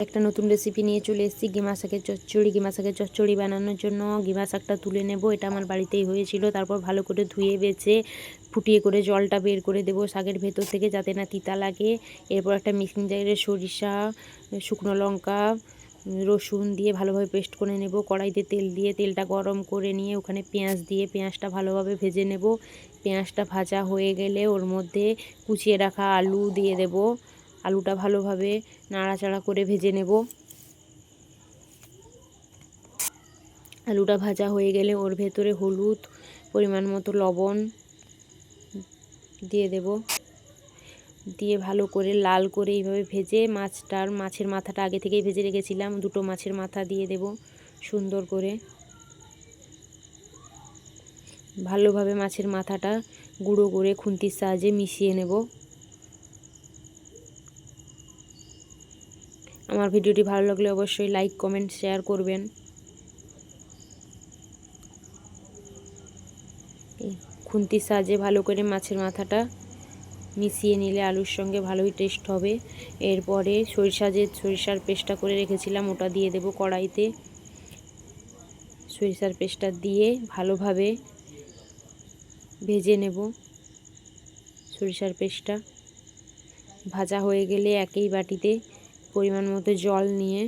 একটা নতুন রেসিপি নিয়ে চলে এসেছি গিমা শাকের চচ্চড়ি। গিমা শাকের চচ্চড়ি বানানোর জন্য গিমা শাকটা তুলে নেব, এটা আমার বাড়িতেই হয়েছিল। তারপর ভালো করে ধুয়ে বেছে, ফুটিয়ে করে জলটা বের করে দেব শাকের ভেতর থেকে যাতে না তিতা লাগে। এরপর একটা মিক্সিং জারে সরিষা, শুকনো লঙ্কা, রসুন দিয়ে ভালোভাবে পেস্ট করে নেব। কড়াইতে তেল দিয়ে তেলটা গরম করে নিয়ে ওখানে পেঁয়াজ দিয়ে পেঁয়াজটা ভালোভাবে ভেজে নেব। পেঁয়াজটা ভাজা হয়ে গেলে ওর মধ্যে কুচিয়ে রাখা আলু দিয়ে দেব। আলুটা ভালোভাবে নাড়াচাড়া করে ভেজে নেব। আলুটা ভাজা হয়ে গেলে ওর ভেতরে হলুদ পরিমাণ মতো লবণ দিয়ে দেব। দিয়ে ভালো করে লাল করে এইভাবে ভেজে মাছটার, মাছের মাথাটা আগে থেকেই ভেজে রেখেছিলাম, দুটো মাছের মাথা দিয়ে দেব সুন্দর করে। ভালোভাবে মাছের মাথাটা গুঁড়ো করে খুন্তির সাহায্যে মিশিয়ে নেব। আমার ভিডিওটি ভালো লাগলে অবশ্যই লাইক, কমেন্ট, শেয়ার করবেন। খুন্তির সাহায্যে ভালো করে মাছের মাথাটা মিশিয়ে নিলে আলুর সঙ্গে ভালোই টেস্ট হবে। এরপরে সরিষা যে সরিষার পেস্টটা করে রেখেছিলাম, ওটা দিয়ে দেব কড়াইতে। সরিষার পেস্টটা দিয়ে ভালোভাবে ভেজে নেব সরিষার পেস্টটা। ভাজা হয়ে গেলে একই বাটিতে পরিমাণ মতো জল নিয়ে।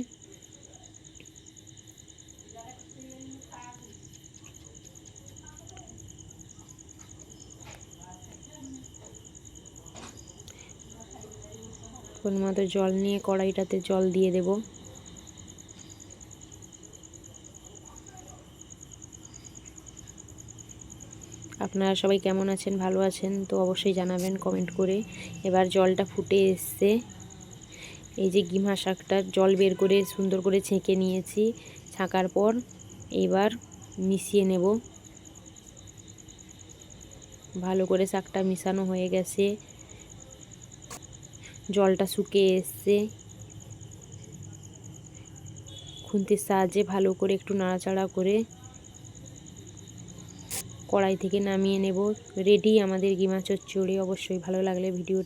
মতো জল নিয়ে কড়াইটাতে জল দিয়ে দেব। আপনারা সবাই কেমন আছেন, ভালো আছেন, তো অবশ্যই জানাবেন কমেন্ট করে। এবার জলটা ফুটে এসছে। এই যে গিমা শাকটা জল বের করে সুন্দর করে ছেঁকে নিয়েছি। ছাঁকার পর এবার মিশিয়ে নেব। ভালো করে শাকটা মিশানো হয়ে গেছে। জলটা শুকিয়ে এসছে। খুন্তির সাহায্যে ভালো করে একটু নাড়াচাড়া করে কড়াই থেকে নামিয়ে নেব। রেডি আমাদের গিমা চচ্চড়ি। অবশ্যই ভালো লাগলে ভিডিও